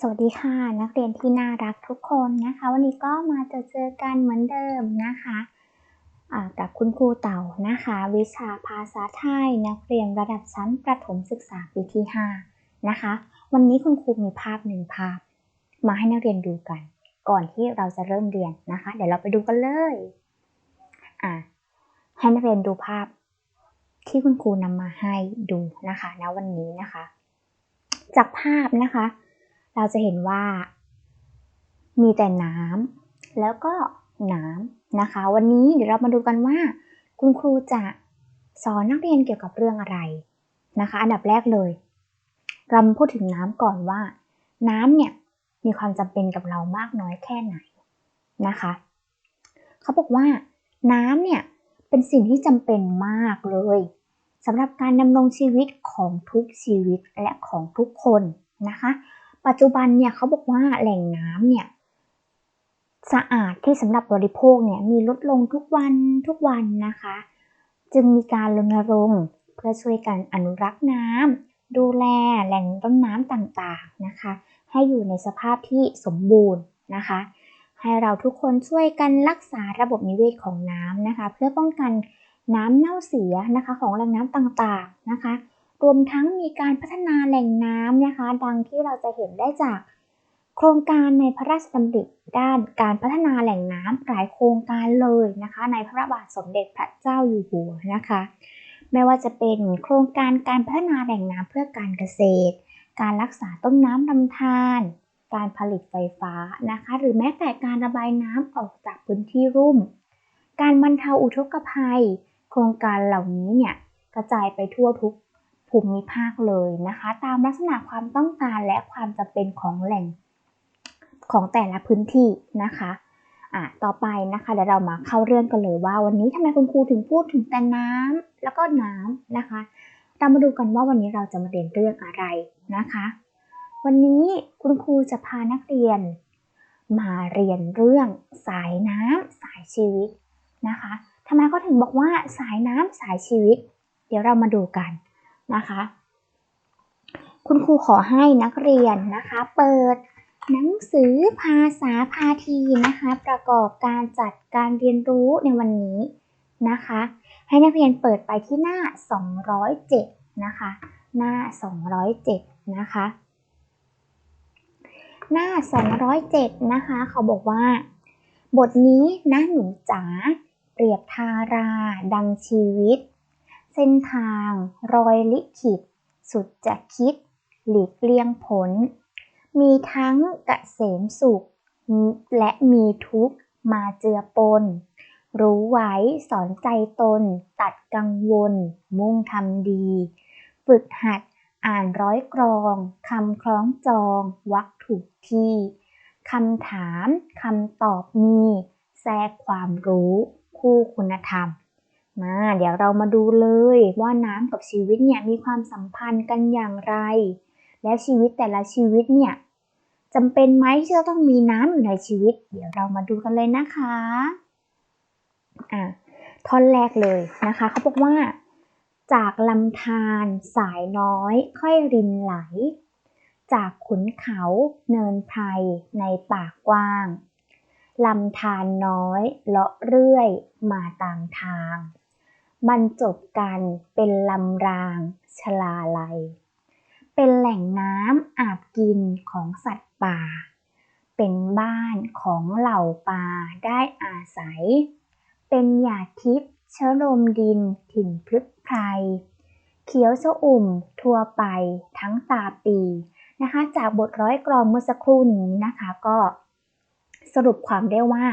สวัสดีค่ะ นักเรียนที่น่ารักทุกคนนะคะ วันนี้ก็มาเจอเจอกันเหมือนเดิมนะคะะกับคุณครูเต่านะคะ วิชาภาษาไทยนักเรียนระดับชั้นประถมศึกษาปีที่5นะคะ วันนี้คุณครูมีภาพหนึ่งภาพ มาให้นักเรียนดูกัน ก่อนที่เราจะเริ่มเรียนนะคะ เดี๋ยวเราไปดูกันเลยอะให้นักเรียนดูภาพ ที่คุณครูนำมาให้ดูนะคะณวันนี้นะคะ จากภาพนะคะ เราจะเห็นว่า มีแต่น้ำแล้วก็น้ำนะคะ วันนี้เดี๋ยวเรามาดูกันว่า คุณครูจะสอนนักเรียนเกี่ยวกับเรื่องอะไรนะคะ อันดับแรกเลยเราพูดถึงน้ำก่อนว่า น้ำเนี่ยมีความจำเป็นกับเรามากน้อยแค่ไหนนะคะ เขาบอกว่า น้ำเนี่ยเป็นสิ่งที่จำเป็นมากเลยสำหรับการดำรงชีวิตของทุกชีวิตและของทุกคนนะคะ ปัจจุบันเนี่ยเขาบอกว่าแหล่งน้ำเนี่ยสะอาดที่สำหรับบริโภคเนี่ยมีลดลงทุกวันทุกวันนะคะ จึงมีการรณรงค์เพื่อช่วยกันอนุรักษ์น้ำดูแลแหล่งต้นน้ำต่างๆนะคะ ให้อยู่ในสภาพที่สมบูรณ์นะคะ ให้เราทุกคนช่วยกันรักษาระบบนิเวศของน้ำนะคะ เพื่อป้องกันน้ำเน่าเสียนะคะของแหล่งน้ำต่างๆนะคะ รวมทั้งมีการพัฒนาแหล่งน้ำนะคะ ดังที่เราจะเห็นได้จากโครงการในพระราชดำริด้านการพัฒนาแหล่งน้ำหลายโครงการเลยนะคะ ในพระบาทสมเด็จพระเจ้าอยู่หัวนะคะ ไม่ว่าจะเป็นโครงการการพัฒนาแหล่งน้ำเพื่อการเกษตร การรักษาต้นน้ำลำธารการผลิตไฟฟ้านะคะ หรือแม้แต่การระบายน้ำออกจากพื้นที่รุ่ม การบรรเทาอุทกภัย โครงการเหล่านี้เนี่ยกระจายไปทั่วทุก ภูมิภาคเลยนะคะ ตามลักษณะความต้องการและความจำเป็นของแหล่งของแต่ละพื้นที่นะคะอะต่อไปนะคะเดี๋ยวเรามาเข้าเรื่องกันเลยว่า วันนี้ทำไมคุณครูถึงพูดถึงแต่น้ำแล้วก็น้ำนะคะ เรามาดูกันว่าวันนี้เราจะมาเรียนเรื่องอะไรนะคะ วันนี้คุณครูจะพานักเรียน มาเรียนเรื่องสายน้ำสายชีวิตนะคะทำไมเขาถึงบอกว่าสายน้ำสายชีวิต เดี๋ยวเรามาดูกัน นะคะ คุณครูขอให้นักเรียนนะคะ เปิดหนังสือภาษาพาทีนะคะ ประกอบการจัดการเรียนรู้ในวันนี้นะคะ ให้นักเรียนเปิดไปที่หน้า 207 นะคะ หน้า 207 นะคะ หน้า 207 นะคะ เขาบอกว่า บทนี้นะหนูจ๋าเปรียบทาราดังชีวิต เส้นทาง รอยลิขิต สุดจะคิด หลีกเลี่ยงผล มีทั้งกะเสมสุข และมีทุกข์มาเจือปน รู้ไว้สอนใจตน ตัดกังวล มุ่งทำดี ฝึกหัดอ่านร้อยกรองคำคล้องจอง วักถูกที่คำถามคำตอบมีแทรกความรู้ คู่คุณธรรม มาเดี๋ยวเรามาดูเลยว่าน้ำกับชีวิตเนี่ยมีความสัมพันธ์กันอย่างไร แล้วชีวิตแต่ละชีวิตเนี่ยจำเป็นไหมที่จะต้องมีน้ำอยู่ในชีวิต เดี๋ยวเรามาดูกันเลยนะคะอะท่อนแรกเลยนะคะเขาบอกว่า จากลำธารสายน้อย ค่อยรินไหล จากขุนเขาเนินไพรในป่ากว้างลำธารน้อยเลาะเรื่อยมาตามทาง บรรจบกันเป็นลำรางชลาลัย เป็นแหล่งน้ำอาบกินของสัตว์ป่า เป็นบ้านของเหล่าปลาได้อาศัย เป็นหยาทิพย์เชื้อลมดินถิ่นพลึกไพรเขียวชอุ่มทั่วไปทั้งตาปีนะคะ จากบทร้อยกรองเมื่อสักครู่นี้นะคะก็สรุปความได้ว่า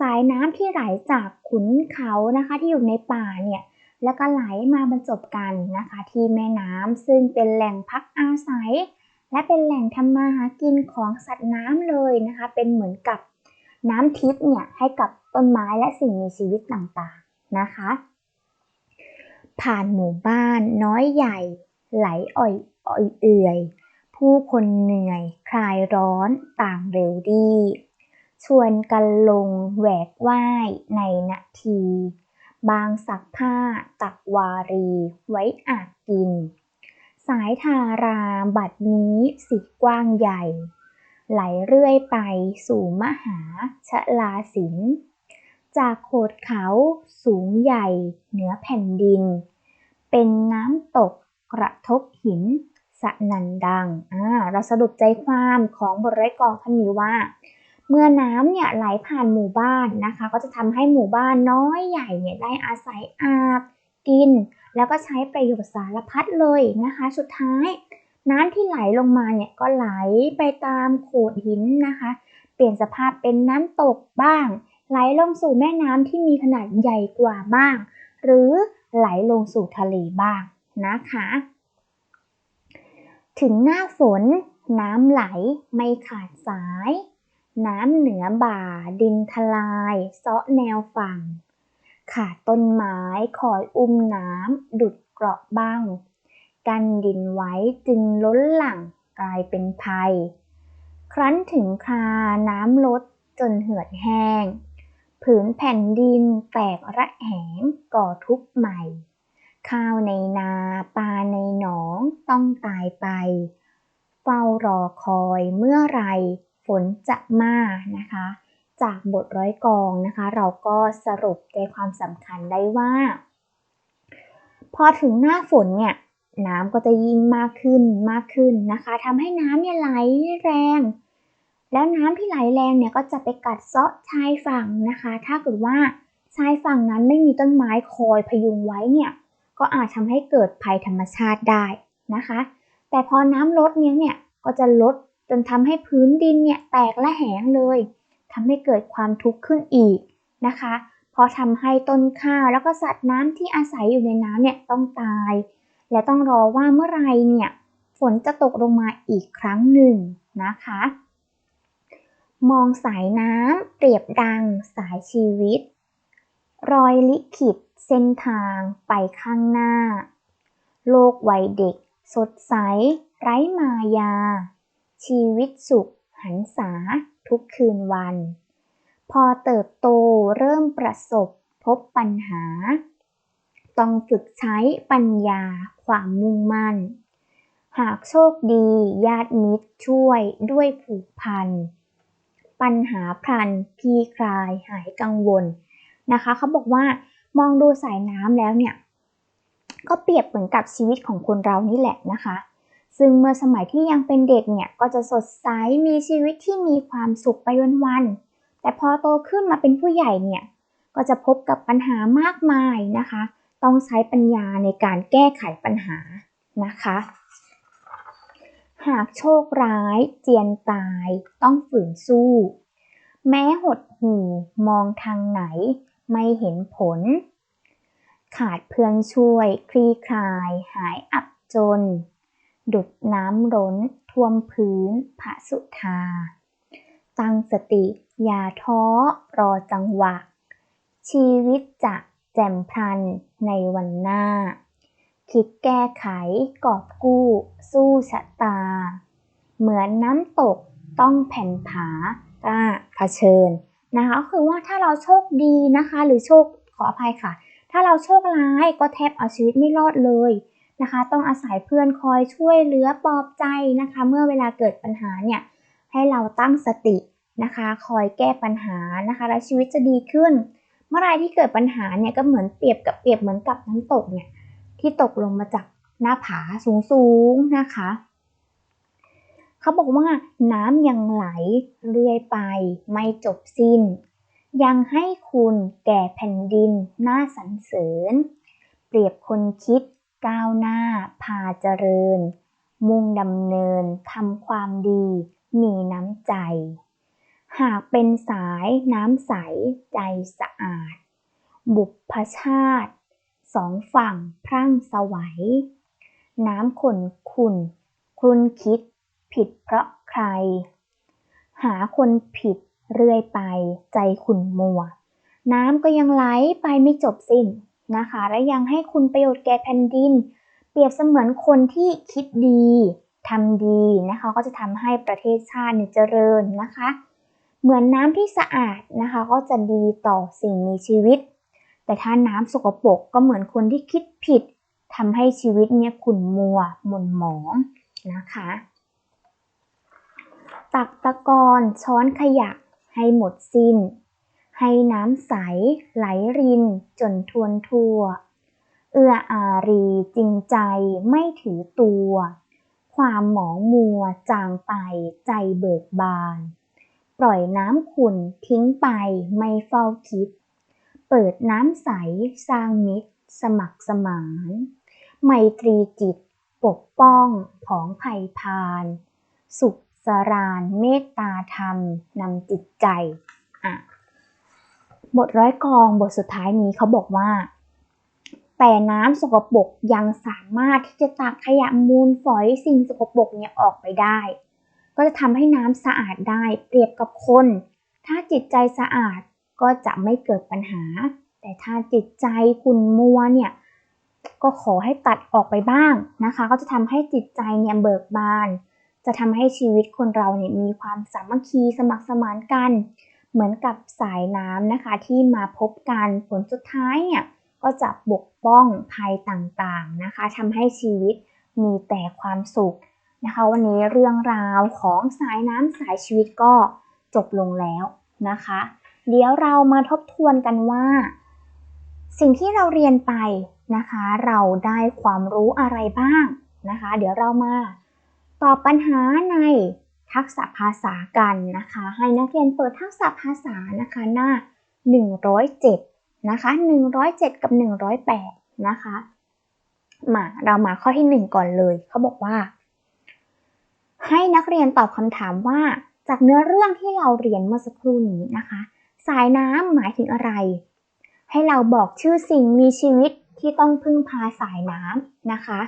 สายน้ำที่ไหลจากขุนเขานะคะที่อยู่ในป่าเนี่ย แล้วก็ไหลมาบรรจบกันนะคะ ที่แม่น้ำซึ่งเป็นแหล่งพักอาศัย และเป็นแหล่งทำมาหากินของสัตว์น้ำเลยนะคะ เป็นเหมือนกับน้ำทิพย์เนี่ยให้กับต้นไม้และสิ่งมีชีวิตต่างๆนะคะ ผ่านหมู่บ้านน้อยใหญ่ ไหลอ่อยอ่อยเอื่อย ผู้คนเหนื่อย คลายร้อนต่างเร็วดี ชวนกันลงแหวกว่ายในนาที บางสักผ้า ตักวารี ไว้อาบกิน สายทาราบัดนี้สีกว้างใหญ่ ไหลเรื่อยไปสู่มหาชลาสิน จากโขดเขาสูงใหญ่เหนือแผ่นดิน เป็นน้ำตกกระทบหินสะนันดัง อ่า เราสรุปใจความของบทร้กองท่านนี้ว่า เมื่อน้ำเนี่ยไหลผ่านหมู่บ้านนะคะ ก็จะทำให้หมู่บ้านน้อยใหญ่เนี่ยได้อาศัยอาบ กิน แล้วก็ใช้ประโยชน์สารพัดเลยนะคะ สุดท้าย น้ำที่ไหลลงมาเนี่ยก็ไหลไปตามโขดหินนะคะ เปลี่ยนสภาพเป็นน้ำตกบ้าง ไหลลงสู่แม่น้ำที่มีขนาดใหญ่กว่าบ้าง หรือไหลลงสู่ทะเลบ้างนะคะ ถึงหน้าฝนน้ำไหลไม่ขาดสาย น้ำเหนือบ่า ดินทลาย เซาะแนวฝั่ง ขาดต้นไม้คอยอุ้มน้ำดุดเกราะบ้าง กันดินไว้จึงล้นหลั่งกลายเป็นภัย ครั้นถึงคราน้ำลดจนเหือดแห้ง ผืนแผ่นดินแตกระแหงก่อทุกข์ใหม่ ข้าวในนาปลาในหนองต้องตายไป เฝ้ารอคอยเมื่อไร ฝนจะมานะคะ จากบทร้อยกองนะคะ เราก็สรุปใจความสำคัญได้ว่า พอถึงหน้าฝนเนี่ยน้ำก็จะยิ่งมากขึ้นมากขึ้นนะคะทำให้น้ำเนี่ยไหลแรง แล้วน้ำที่ไหลแรงเนี่ยก็จะไปกัดเซาะชายฝั่งนะคะ ถ้าเกิดว่าชายฝั่งนั้นไม่มีต้นไม้คอยพยุงไว้เนี่ย ก็อาจทำให้เกิดภัยธรรมชาติได้นะคะ แต่พอน้ำลดเนี้ยเนี่ยก็จะลด จนทำให้พื้นดินเนี่ยแตกและแหงเลยทำให้เกิดความทุกข์ขึ้นอีกนะคะ เพราะทำให้ต้นข้าวแล้วก็สัตว์น้ำที่อาศัยอยู่ในน้ำเนี่ยต้องตาย และต้องรอว่าเมื่อไรเนี่ยฝนจะตกลงมาอีกครั้งหนึ่งนะคะ มองสายน้ำเปรียบดังสายชีวิต รอยลิขิตเส้นทางไปข้างหน้า โลกวัยเด็ก สดใส ไร้มายา ชีวิตสุข หันษาทุกคืนวัน พอเติบโตเริ่มประสบพบปัญหา ต้องฝึกใช้ปัญญาความมุ่งมั่น หากโชคดีญาติมิตรช่วยด้วยผูกพัน ปัญหาพลันพี่คลายหายกังวลนะคะเขาบอกว่ามองดูสายน้ำแล้วเนี่ย ก็เปรียบเหมือนกับชีวิตของคนเรานี่แหละนะคะ ซึ่งเมื่อสมัยที่ยังเป็นเด็กเนี่ยก็จะสดใสมีชีวิตที่มีความสุขไปวันๆแต่พอโตขึ้นมาเป็นผู้ใหญ่เนี่ยก็จะพบกับปัญหามากมายนะคะ ต้องใช้ปัญญาในการแก้ไขปัญหานะคะ หากโชคร้ายเจียนตายต้องฝืนสู้ แม้หดหู่มองทางไหนไม่เห็นผล ขาดเพื่อนช่วย คลี่คลาย หายอับจน ดุดน้ำร้นท่วมพื้นพระสุธา ตั้งสติอย่าท้อรอจังหวะ ชีวิตจะแจ่มพลันในวันหน้า คิดแก้ไขกอบกู้สู้ชะตา เหมือนน้ำตกต้องแผ่นผากล้าเผชิญนะคะก็คือว่าถ้าเราโชคดีนะคะ หรือโชคขออภัยค่ะ ถ้าเราโชคร้ายก็แทบเอาชีวิตไม่รอดเลย นะคะ ต้องอาศัยเพื่อนคอยช่วยเหลือปลอบใจนะคะ เมื่อเวลาเกิดปัญหาเนี่ยให้เราตั้งสตินะคะ คอยแก้ปัญหานะคะ แล้วชีวิตจะดีขึ้น เมื่อไรที่เกิดปัญหาเนี่ยก็เหมือนเปรียบกับเปรียบเหมือนกับน้ำตกเนี่ยที่ตกลงมาจากหน้าผาสูงๆนะคะเขาบอกว่าน้ำยังไหลเรื่อยไปไม่จบสิ้น ยังให้คุณแก่แผ่นดินน้าสรรเสริญ เปรียบคนคิด ก้าวหน้า พาเจริญ มุ่งดำเนินทำความดี มีน้ำใจ หากเป็นสายน้ำใส ใจสะอาด บุพชาติ สองฝั่งพรั่งสวัย น้ำขนขุนครุนคิด ผิดเพราะใคร หาคนผิดเรื่อยไป ใจขุนมัว น้ำก็ยังไหลไปไม่จบสิ้น นะคะ และยังให้คุณประโยชน์แก่แผ่นดิน เปรียบเสมือนคนที่คิดดีทำดีนะคะ ก็จะทำให้ประเทศชาติเจริญนะคะ เหมือนน้ำที่สะอาดนะคะ ก็จะดีต่อสิ่งมีชีวิต แต่ถ้าน้ำสกปรกก็เหมือนคนที่คิดผิดทำให้ชีวิตเนี่ยขุ่นมัวหม่นหมองนะคะ ตักตะกอนช้อนขยะให้หมดสิ้น ให้น้ำใสไหลรินจนทวนทั่ว เอื้ออารีจริงใจไม่ถือตัว ความหมองมัวจางไปใจเบิกบาน ปล่อยน้ำขุ่นทิ้งไปไม่เฝ้าคิด เปิดน้ำใสสร้างมิตร สมัครสมานไมตรีจิตปกป้องผองภัยพาน สุขสรานเมตตาธรรมนำจิตใจอะ บทร้อยกองบทสุดท้ายนี้เขาบอกว่า แต่น้ำสกปรกยังสามารถที่จะตักขยะมูลฝอยสิ่งสกปรกเนี่ยออกไปได้ ก็จะทำให้น้ำสะอาดได้เปรียบกับคน ถ้าจิตใจสะอาดก็จะไม่เกิดปัญหา แต่ถ้าจิตใจขุ่นมัวเนี่ยก็ขอให้ตัดออกไปบ้างนะคะ ก็จะทำให้จิตใจเนี่ยเบิกบาน จะทำให้ชีวิตคนเราเนี่ยมีความสามัคคีสมัครสมานกัน เหมือนกับสายน้ำนะคะที่มาพบกันผลสุดท้ายเนี่ยก็จะปกป้องภัยต่างๆนะคะทำให้ชีวิตมีแต่ความสุขนะคะ วันนี้เรื่องราวของสายน้ำสายชีวิตก็จบลงแล้วนะคะ เดี๋ยวเรามาทบทวนกันว่า สิ่งที่เราเรียนไปนะคะ เราได้ความรู้อะไรบ้างนะคะ เดี๋ยวเรามาตอบปัญหาใน ทักษะภาษากันนะคะ ให้นักเรียนเปิดทักษะภาษานะคะหน้า 107 นะคะ 107 กับ 108 นะคะ มาเรามาข้อที่ 1 ก่อนเลย เขาบอกว่า ให้นักเรียนตอบคำถามว่า จากเนื้อเรื่องที่เราเรียนเมื่อสักครู่นี้นะคะ สายน้ำหมายถึงอะไร ให้เราบอกชื่อสิ่งมีชีวิตที่ต้องพึ่งพาสายน้ำนะคะ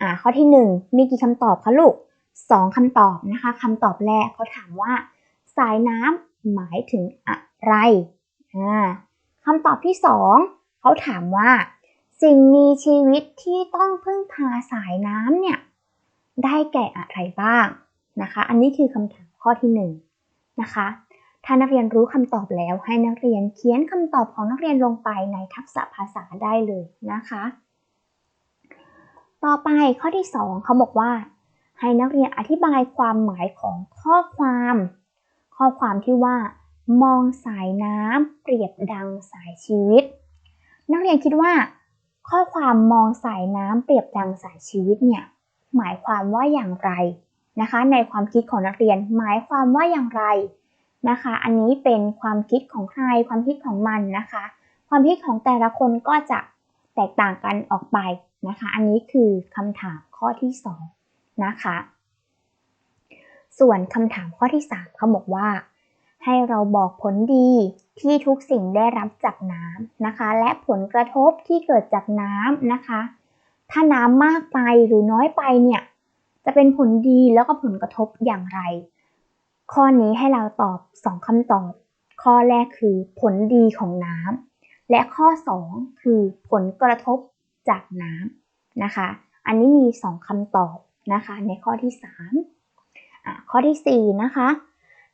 อ่าข้อที่ 1 มีกี่คำตอบคะลูก 2คำตอบนะคะคำตอบแรกเขาถามว่า สายน้ำหมายถึงอะไรอ่าคำตอบที่ 2เขาถามว่า สิ่งมีชีวิตที่ต้องพึ่งพาสายน้ำเนี่ยได้แก่อะไรบ้างนะคะ อันนี้คือคำถามข้อที่1นะคะ ถ้านักเรียนรู้คำตอบแล้วให้นักเรียนเขียนคำตอบของนักเรียนลงไปในทักษะภาษาได้เลยนะคะ ต่อไปข้อที่ 2เขาบอกว่า ให้นักเรียนอธิบายความหมายของข้อความ ข้อความที่ว่า มองสายน้ำเปรียบดังสายชีวิต นักเรียนคิดว่า ข้อความมองสายน้ำเปรียบดังสายชีวิตเนี่ยหมายความว่าอย่างไรนะคะ ในความคิดของนักเรียนหมายความว่าอย่างไรนะคะ อันนี้เป็นความคิดของใครความคิดของมันนะคะ ความคิดของแต่ละคนก็จะแตกต่างกันออกไปนะคะ อันนี้คือคำถามข้อที่ 2 นะคะ ส่วนคำถามข้อที่ 3เขาบอกว่า ให้เราบอกผลดีที่ทุกสิ่งได้รับจากน้ำนะคะ และผลกระทบที่เกิดจากน้ำนะคะ ถ้าน้ำมากไปหรือน้อยไปเนี่ย จะเป็นผลดีแล้วก็ผลกระทบอย่างไร ข้อนี้ให้เราตอบ 2คำตอบ ข้อแรกคือผลดีของน้ำและข้อ 2 คือผลกระทบจากน้ำนะคะ อันนี้มี 2คำตอบ นะคะ ในข้อที่3อะข้อที่ 4 นะคะ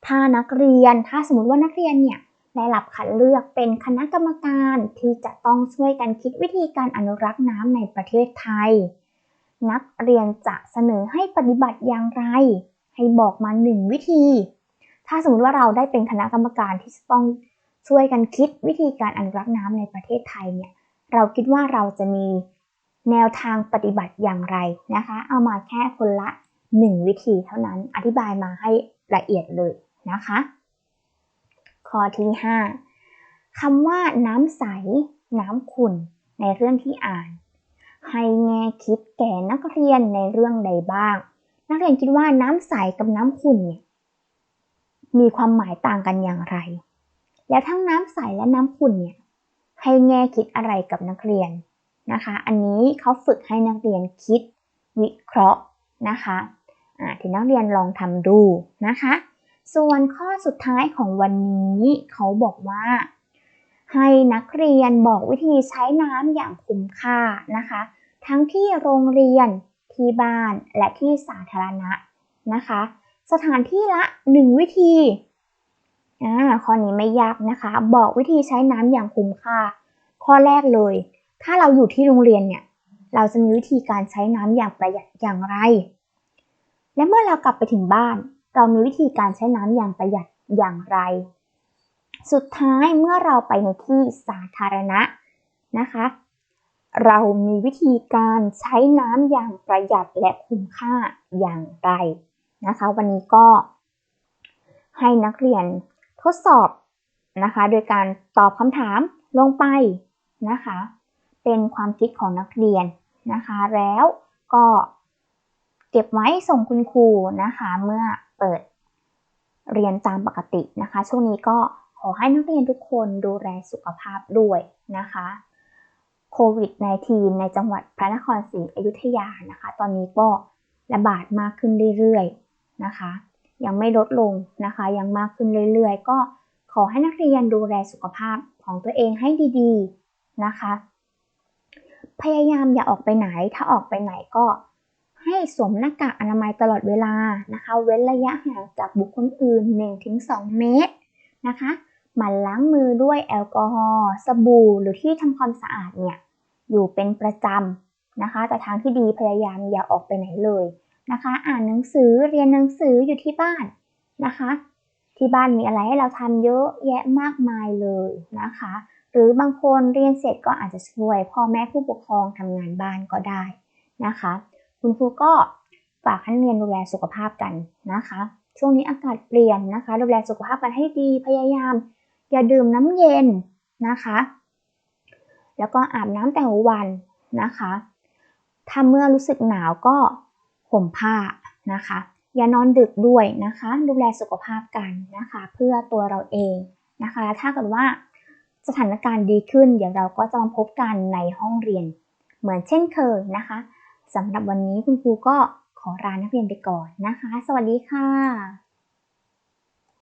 ถ้านักเรียนถ้าสมมติว่านักเรียนเนี่ยได้รับคัดเลือกเป็นคณะกรรมการที่จะต้องช่วยกันคิดวิธีการอนุรักษ์น้ำในประเทศไทย นักเรียนจะเสนอให้ปฏิบัติอย่างไร ให้บอกมาหนึ่งวิธี ถ้าสมมติว่าเราได้เป็นคณะกรรมการที่จะต้องช่วยกันคิดวิธีการอนุรักษ์น้ำในประเทศไทยเนี่ยเราคิดว่าเราจะมี แนวทางปฏิบัติอย่างไรนะคะ เอามาแค่คนละ 1 วิธีเท่านั้นอธิบายมาให้ละเอียดเลยนะคะ ข้อที่ 5คำว่าน้ำใส น้ำขุ่นในเรื่องที่อ่าน ให้แง่คิดแก่นักเรียนในเรื่องใดบ้าง นักเรียนคิดว่าน้ำใสกับน้ำขุ่นเนี่ยมีความหมายต่างกันอย่างไร แล้วทั้งน้ำใสและน้ำขุ่นเนี่ยให้แง่คิดอะไรกับนักเรียน นะคะ อันนี้เขาฝึกให้นักเรียนคิดวิเคราะห์นะคะที่นักเรียนลองทำดูนะคะ ส่วนข้อสุดท้ายของวันนี้เขาบอกว่า ให้นักเรียนบอกวิธีใช้น้ำอย่างคุ้มค่านะคะ ทั้งที่โรงเรียนที่บ้านและที่สาธารณะนะคะ สถานที่ละ 1 วิธีอ่าข้อนี้ไม่ยากนะคะ บอกวิธีใช้น้ำอย่างคุ้มค่า ข้อแรกเลย ถ้าเราอยู่ที่โรงเรียนเนี่ย เราจะมีวิธีการใช้น้ำอย่างประหยัดอย่างไร และเมื่อเรากลับไปถึงบ้าน เรามีวิธีการใช้น้ำอย่างประหยัดอย่างไร สุดท้ายเมื่อเราไปในที่สาธารณะนะคะ เรามีวิธีการใช้น้ำอย่างประหยัดและคุ้มค่าอย่างไรนะคะ วันนี้ก็ให้นักเรียนทดสอบนะคะ โดยการตอบคำถามลงไปนะคะ เป็นความคิดของนักเรียนนะคะ แล้วก็เก็บไว้ส่งคุณครูนะคะ เมื่อเปิดเรียนตามปกตินะคะ ช่วงนี้ก็ขอให้นักเรียนทุกคนดูแลสุขภาพด้วยนะคะโควิด -19 ในจังหวัดพระนครศรีอยุธยานะคะ ตอนนี้ก็ระบาดมากขึ้นเรื่อยๆนะคะ ยังไม่ลดลงนะคะ ยังมากขึ้นเรื่อยๆ ก็ขอให้นักเรียนดูแลสุขภาพของตัวเองให้ดีๆนะคะ พยายามอย่าออกไปไหน ถ้าออกไปไหนก็ ให้สวมหน้ากากอนามัยตลอดเวลานะคะ เว้นระยะห่างจากบุคคลอื่น 1-2 เมตรนะคะหมั่นล้างมือด้วยแอลกอฮอล์สบู่หรือที่ทำความสะอาดเนี่ยอยู่เป็นประจำนะคะ แต่ทางที่ดีพยายามอย่าออกไปไหนเลยนะคะ อ่านหนังสือเรียนหนังสืออยู่ที่บ้านนะคะ ที่บ้านมีอะไรให้เราทำเยอะแยะมากมายเลยนะคะ หรือบางคนเรียนเสร็จก็อาจจะช่วยพ่อแม่ผู้ปกครองทำงานบ้านก็ได้นะคะ คุณครูก็ฝากให้นักเรียนดูแลสุขภาพกันนะคะ ช่วงนี้อากาศเปลี่ยนนะคะดูแลสุขภาพกันให้ดีพยายาม อย่าดื่มน้ำเย็นนะคะ แล้วก็อาบน้ำแต่ละวันนะคะถ้าเมื่อรู้สึกหนาวก็ห่มผ้านะคะ อย่านอนดึกด้วยนะคะ ดูแลสุขภาพกันนะคะ เพื่อตัวเราเองนะคะ ถ้าเกิดว่า สถานการณ์ดีขึ้น เดี๋ยวเราก็จะมาพบกันในห้องเรียน เหมือนเช่นเคยนะคะสำหรับวันนี้คุณครูก็ขอลานักเรียนไปก่อนนะคะ สวัสดีค่ะ